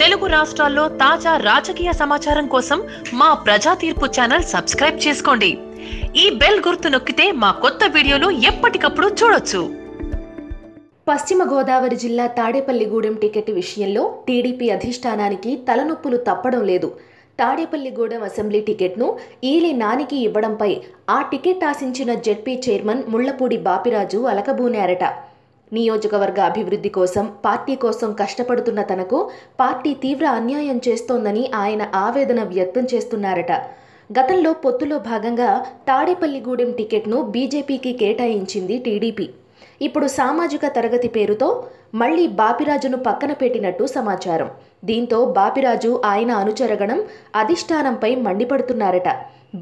తెలుగు రాష్ట్రాల్లో తాజా రాజకీయ సమాచారం కోసం మా ప్రజా తీర్పు ఛానల్ సబ్స్క్రైబ్ చేసుకోండి. ఈ బెల్ గుర్తు నొక్కితే మా కొత్త వీడియోలు ఎప్పటికప్పుడు చూడొచ్చు. పశ్చిమ గోదావరి జిల్లా తాడేపల్లిగూడెం టికెట్ విషయంలో టీడీపీ అధిష్టానానికి తలనొప్పులు తప్పడం లేదు. తాడేపల్లిగూడెం అసెంబ్లీ టికెట్ను ఈలి నానికి ఇవ్వడంపై ఆ టికెట్ ఆశించిన జెడ్పీ చైర్మన్ ముళ్ళపూడి బాపిరాజు అలకబూనారట. నియోజకవర్గ అభివృద్ధి కోసం పార్టీ కోసం కష్టపడుతున్న తనకు పార్టీ తీవ్ర అన్యాయం చేస్తోందని ఆయన ఆవేదన వ్యక్తం చేస్తున్నారట. గతంలో పొత్తులో భాగంగా తాడేపల్లిగూడెం టికెట్ను బీజేపీకి కేటాయించింది టీడీపీ. ఇప్పుడు సామాజిక తరగతి పేరుతో మళ్ళీ బాపిరాజును పక్కన పెట్టినట్టు సమాచారం. దీంతో బాపిరాజు ఆయన అనుచరగణం అధిష్టానంపై మండిపడుతున్నారట.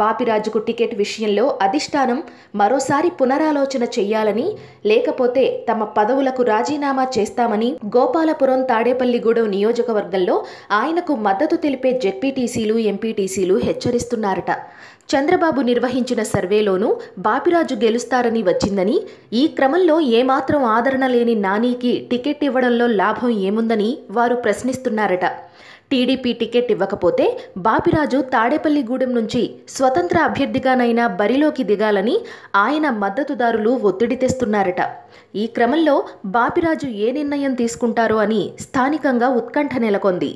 బాపిరాజుకు టికెట్ విషయంలో అధిష్టానం మరోసారి పునరాలోచన చెయ్యాలని లేకపోతే తమ పదవులకు రాజీనామా చేస్తామని గోపాలపురం తాడేపల్లిగూడెం నియోజకవర్గంలో ఆయనకు మద్దతు తెలిపే జెడ్పీటీసీలు ఎంపీటీసీలు హెచ్చరిస్తున్నారట. చంద్రబాబు నిర్వహించిన సర్వేలోనూ బాపిరాజు గెలుస్తారని వచ్చిందని ఈ క్రమంలో ఏమాత్రం ఆదరణ లేని నానీకి టికెట్ ఇవ్వడంలో లాభం ఏముందని వారు ప్రశ్నిస్తున్నారట. టీడీపీ టికెట్ ఇవ్వకపోతే బాపిరాజు తాడేపల్లిగూడెం నుంచి స్వతంత్ర అభ్యర్థిగానైనా బరిలోకి దిగాలని ఆయన మద్దతుదారులు ఒత్తిడి తెస్తున్నారట. ఈ క్రమంలో బాపిరాజు ఏ నిర్ణయం తీసుకుంటారో అని స్థానికంగా ఉత్కంఠ నెలకొంది.